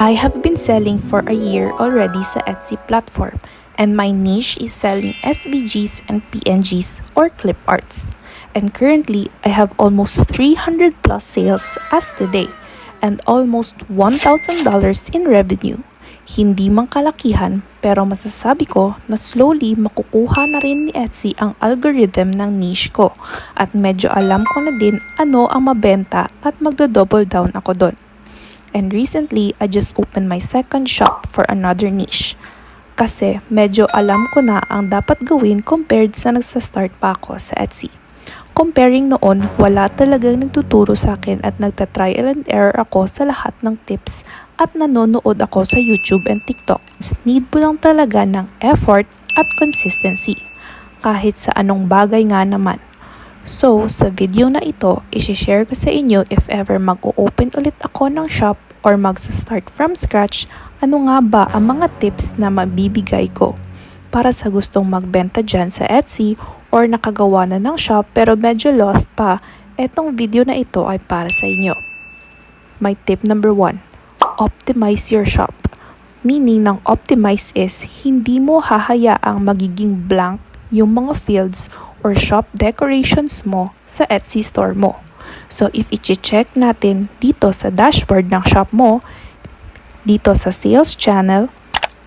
I have been selling for a year already sa Etsy platform and my niche is selling SVGs and PNGs or clip arts. And currently, I have almost 300 plus sales as today and almost $1,000 in revenue. Hindi man kalakihan pero masasabi ko na slowly makukuha na rin ni Etsy ang algorithm ng niche ko at medyo alam ko na din ano ang mabenta at magdo-double down ako doon. And recently, I just opened my second shop for another niche. Kasi medyo alam ko na ang dapat gawin compared sa nagsa-start pa ako sa Etsy. Comparing noon, wala talagang nagtuturo sa akin at nagta-trial and error ako sa lahat ng tips at nanonood ako sa YouTube and TikTok. Need mo lang talaga ng effort at consistency. Kahit sa anong bagay nga naman. So, sa video na ito, isi-share ko sa inyo if ever mag-open ulit ako ng shop or magsa-start from scratch, ano nga ba ang mga tips na mabibigay ko para sa gustong magbenta dyan sa Etsy or nakagawa na ng shop pero medyo lost pa, etong video na ito ay para sa inyo. My tip number 1, optimize your shop. Meaning ng optimize is hindi mo hahayaang magiging blank yung mga fields or shop decorations mo sa Etsy store mo. So if i-check natin dito sa dashboard ng shop mo, dito sa sales channel,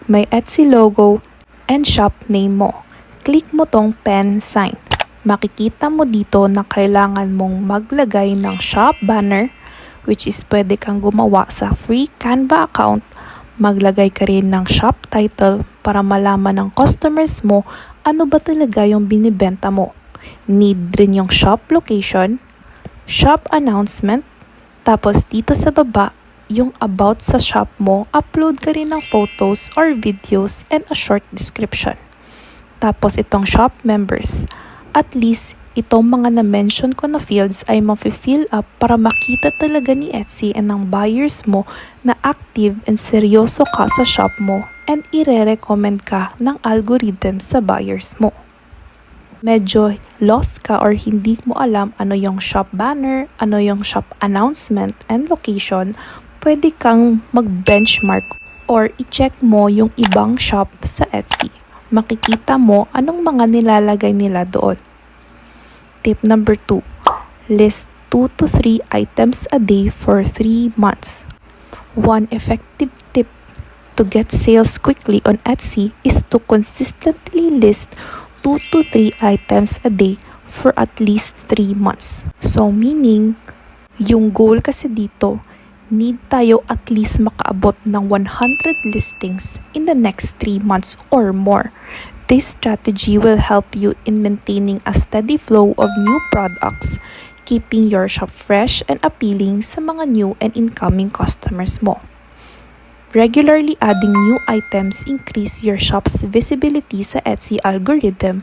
may Etsy logo and shop name mo. Click mo tong pen sign. Makikita mo dito na kailangan mong maglagay ng shop banner which is pwede kang gumawa sa free Canva account. Maglagay ka rin ng shop title para malaman ng customers mo ano ba talaga yung binibenta mo. Need rin yung shop location, shop announcement, tapos dito sa baba, yung about sa shop mo, upload ka rin ng photos or videos and a short description. Tapos itong shop members, at least itong mga na-mention ko na fields ay mafe-fill up para makita talaga ni Etsy and ng buyers mo na active and seryoso ka sa shop mo and ire-recommend ka ng algorithm sa buyers mo. Medyo lost ka or hindi mo alam ano yung shop banner, ano yung shop announcement and location, pwede kang mag-benchmark or i-check mo yung ibang shop sa Etsy. Makikita mo anong mga nilalagay nila doon. Tip number 2. List 2 to 3 items a day for 3 months. One effective tip to get sales quickly on Etsy is to consistently list 2 to 3 items a day for at least 3 months. So meaning, yung goal kasi dito, need tayo at least makaabot ng 100 listings in the next 3 months or more. This strategy will help you in maintaining a steady flow of new products, keeping your shop fresh and appealing sa mga new and incoming customers mo. Regularly adding new items increase your shop's visibility sa Etsy algorithm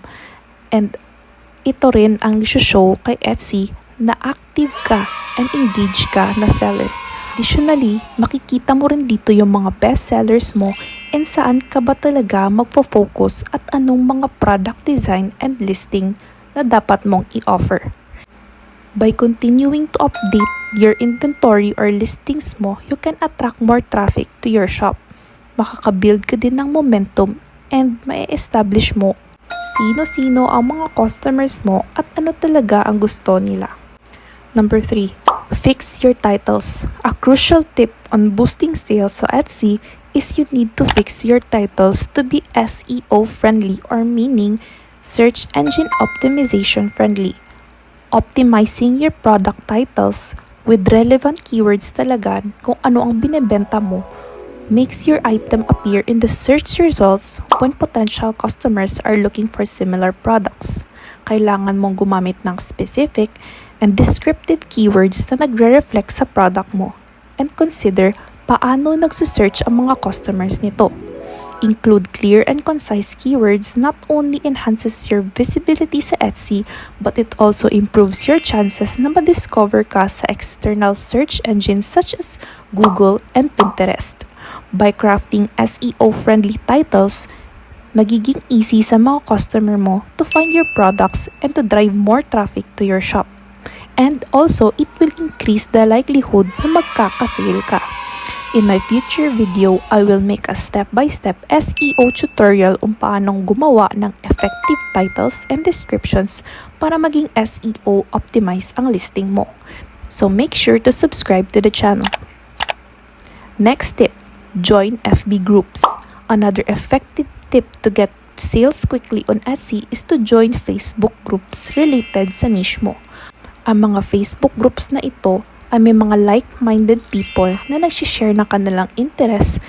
and ito rin ang show kay Etsy na active ka and engaged ka na seller. Additionally, makikita mo rin dito yung mga best sellers mo and saan ka ba talaga magpo-focus at anong mga product design and listing na dapat mong i-offer. By continuing to update your inventory or listings mo, you can attract more traffic to your shop. Makakabuild ka din ng momentum and ma-establish mo sino-sino ang mga customers mo at ano talaga ang gusto nila. Number 3, fix your titles. A crucial tip on boosting sales sa Etsy is you need to fix your titles to be SEO friendly or meaning search engine optimization friendly optimizing your product titles with relevant keywords talaga kung ano ang binebenta mo makes your item appear in the search results when potential customers are looking for similar products. Kailangan mong gumamit ng specific and descriptive keywords na nagre-reflect sa product mo and consider paano nagsusearch ang mga customers nito. Include clear and concise keywords not only enhances your visibility sa Etsy, but it also improves your chances na ma-discover ka sa external search engines such as Google and Pinterest. By crafting SEO-friendly titles, magiging easy sa mga customer mo to find your products and to drive more traffic to your shop. And also, it will increase the likelihood na magkakasale ka. In my future video, I will make a step-by-step SEO tutorial kung paanong gumawa ng effective titles and descriptions para maging SEO optimize ang listing mo. So make sure to subscribe to the channel. Next tip, join FB groups. Another effective tip to get sales quickly on Etsy is to join Facebook groups related sa niche mo. Ang mga Facebook groups na ito ay may mga like-minded people na nagsishare ng kanilang interest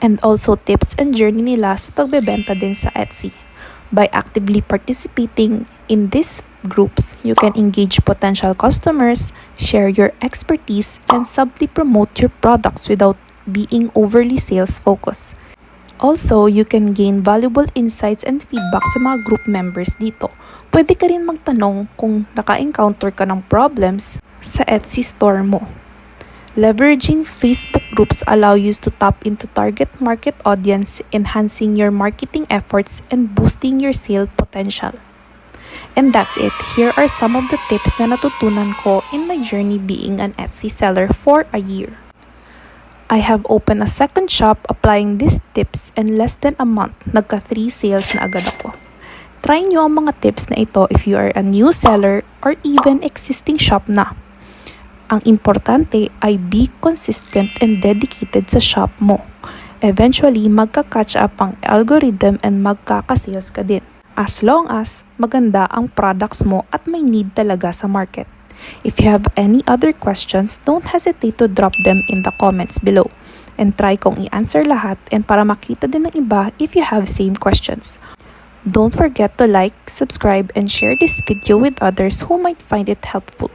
and also tips and journey nila sa pagbebenta din sa Etsy. By actively participating in these groups, you can engage potential customers, share your expertise, and subtly promote your products without being overly sales focused. Also, you can gain valuable insights and feedback sa mga group members dito. Pwede ka rin magtanong kung naka-encounter ka ng problems sa Etsy store mo. Leveraging Facebook groups allow you to tap into target market audience, enhancing your marketing efforts and boosting your sale potential. And that's it. Here are some of the tips na natutunan ko in my journey being an Etsy seller for a year. I have opened a second shop applying these tips and less than a month, nagka 3 sales na agad ako. Try nyo ang mga tips na ito if you are a new seller or even existing shop na. Ang importante ay be consistent and dedicated sa shop mo. Eventually, magka-catch up ang algorithm and magkaka-sales ka din. As long as maganda ang products mo at may need talaga sa market. If you have any other questions, don't hesitate to drop them in the comments below. And try kong i-answer lahat and para makita din ng iba if you have same questions. Don't forget to like, subscribe, and share this video with others who might find it helpful.